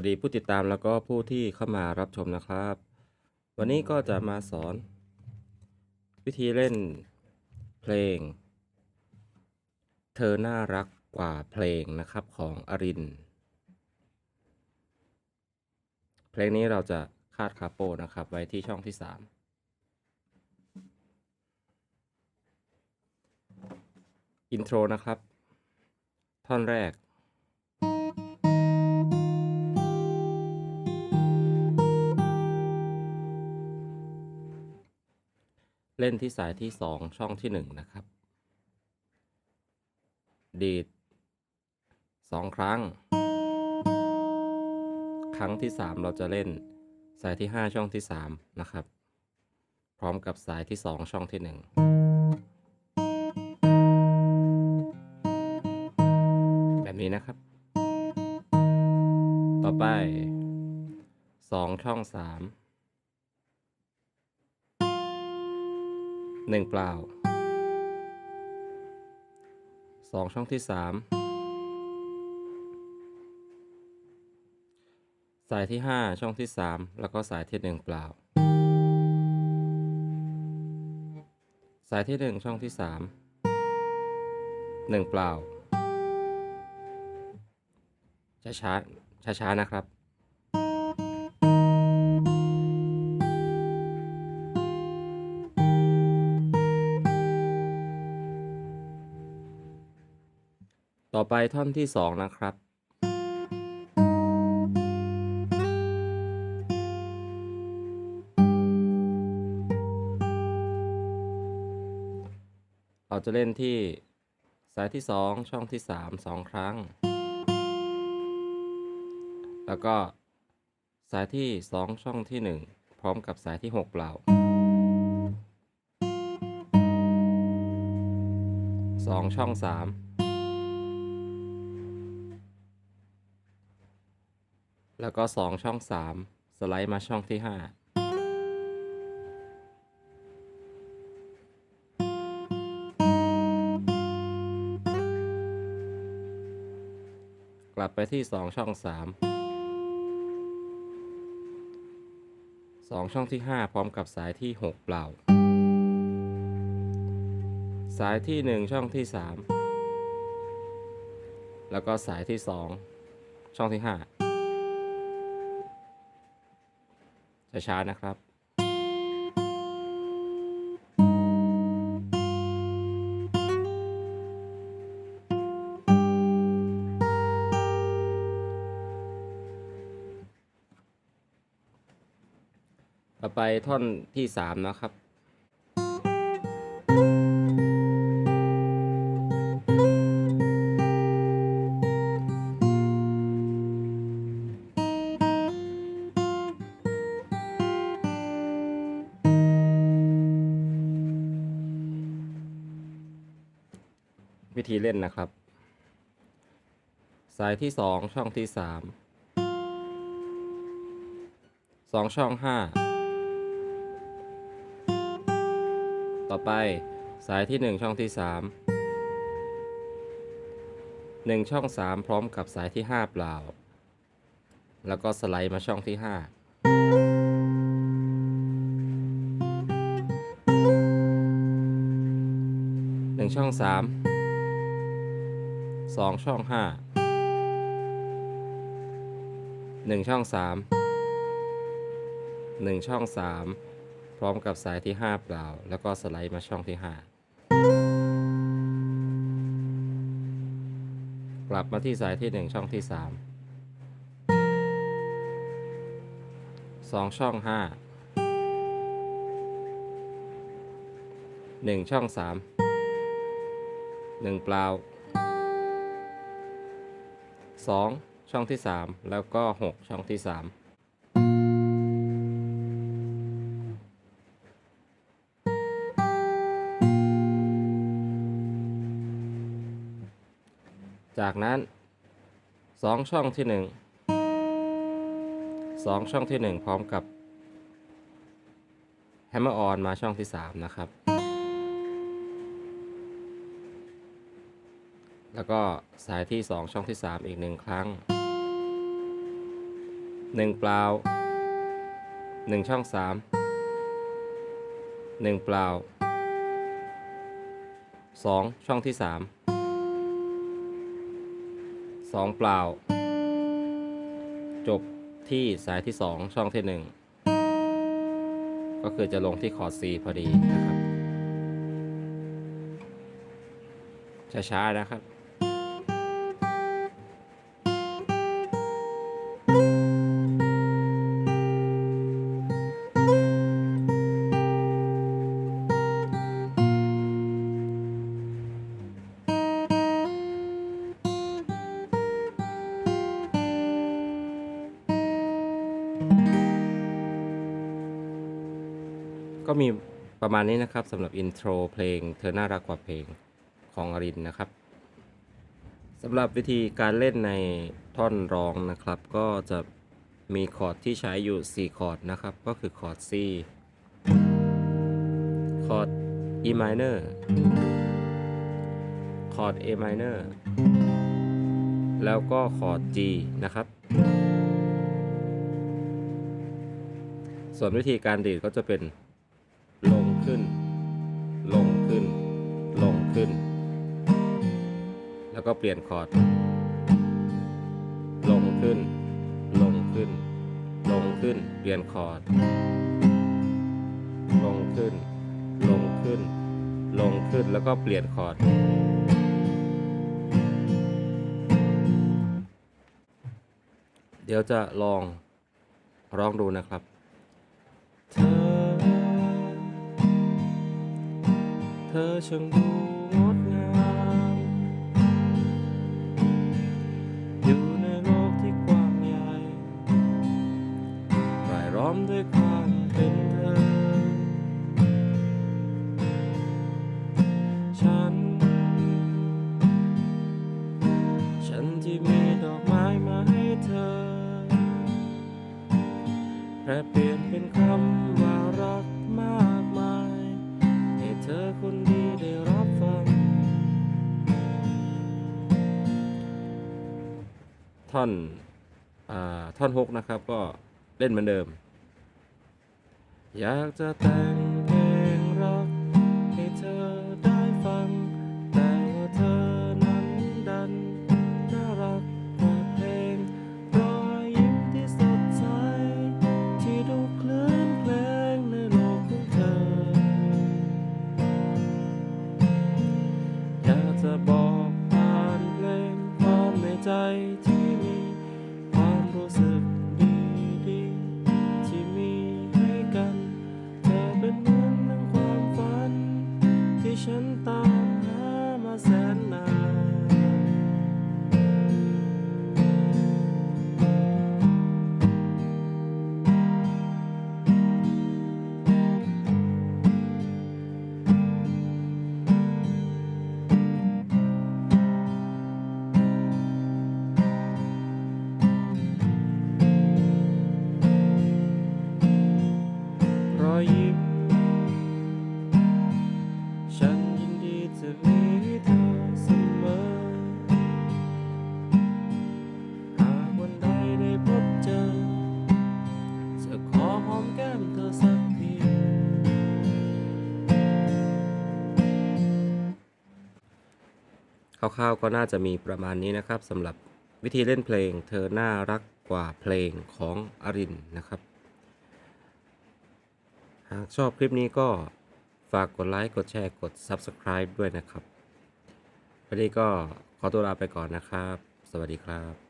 วัสดีผู้ติดตามแล้วก็ผู้ที่เข้ามารับชมนะครับ วันนี้ก็จะมาสอน วิธีเล่นเพลง เธอน่ารักกว่าเพลงนะครับของอริน เพลงนี้เราจะคาดคาโปนะครับ ไว้ที่ช่องที่ 3 อินโทรนะครับ ท่อนแรก เล่นที่สายที่2ช่องที่1นะครับ ดีด2ครั้ง ครั้งที่3เราจะเล่นสายที่5ช่องที่3นะครับ พร้อมกับสายที่2ช่องที่1แบบนี้นะครับ ต่อไป2ช่อง3 หนึ่งเปล่าสองช่องที่สามสายที่ห้าช่องที่สามแล้วก็สายที่หนึ่งเปล่า สายที่หนึ่งช่องที่สามหนึ่งเปล่าช้าช้าช้าช้านะครับ ต่อไปท่อนที่ 2 นะครับ เราจะเล่นที่สายที่ 2 ช่องที่ 3 2 ครั้ง แล้วก็สายที่ 2 ช่องที่ 1 พร้อมกับสายที่ 6 เปล่า 2 ช่อง 3 แล้วก็ 2 ช่อง 3 สไลด์มาช่องที่ 5ลับไปที่ 2 ช่อง 3 2 ช่องที่ 5 พร้อมกับสายที่ 6 เปล่า สายที่ 1 ช่องที่ 3 แล้วก็สายที่ 2 ช่องที่ 5 ช้าๆนะครับต่อไปท่อนที่สามนะครับ ธีเล่นนะครับ สายที่สองช่องที่สามสองช่องห้าต่อไปสายที่หนึ่งช่องที่สามหนึ่งช่องสามพร้อมกับสายที่ห้าเปล่า แล้วก็สไลด์มาช่องที่ห้าหนึ่งช่องสาม สองช่องห้าหนึ่งช่องสามหนึ่งช่องสามพร้อมกับสายที่ห้าเปล่า แล้วก็สไลด์มาช่องที่ห้ากลับมาที่สายที่หนึ่งช่องที่สามสองช่องห้าหนึ่งช่องสามหนึ่งเปล่า สองช่องที่สามแล้วก็หกช่องที่สามจากนั้นสองช่องที่หนึ่งสองช่องที่หนึ่งพร้อมกับ Hammer on มาช่องที่สามนะครับ แล้วก็สายที่ 2 ช่องที่ 3 อีกหนึ่งครั้งหนึ่งเปล่าหนึ่งช่องสามหนึ่งเปล่าสองช่องที่สามสองเปล่า จบที่สายที่สองช่องที่หนึ่งก็คือจะลงที่คอร์ด C พอดีนะครับช้าๆนะครับ ก็มีประมาณนี้นะครับสำหรับอินโทรเพลงเธอน่ารักกว่าเพลงของอรินนะครับสำหรับวิธีการเล่นในท่อนร้องนะครับ ก็จะมีคอร์ดที่ใช้อยู่ 4 คอร์ดนะครับ ก็คือคอร์ด C คอร์ด E minor คอร์ด A minor แล้วก็คอร์ด G นะครับ ส่วนวิธีการดีดก็จะเป็น ขึ้น ลงขึ้น ลงขึ้น แล้วก็เปลี่ยนคอร์ด ลงขึ้น ลงขึ้น ลงขึ้น เปลี่ยนคอร์ด ลงขึ้น ลงขึ้น ลงขึ้น แล้วก็เปลี่ยนคอร์ดเดี๋ยวจะลองร้องดูนะครับ อช่างดูงดงาม อยู่ในโลกที่กว้างใหญ่รายล้อมด้วยความเป็นเธอ ฉัน ฉันที่มีดอกไม้มาให้เธอแปรเป ท่อนอ่าท่อนฮกนะครับ ก็เล่นเหมือนเดิม อยากจะแต่ง ร่าวๆก็น่าจะมีประมาณนี้นะครับสำหรับวิธีเล่นเพลง เธอน่ารักกว่าเพลงของอรินนะครับ หากชอบคลิปนี้ก็ฝากกดไลค์ กดแชร์ กด Subscribe ด้วยนะครับ วันนี้ก็ขอตัวลาไปก่อนนะครับ สวัสดีครับ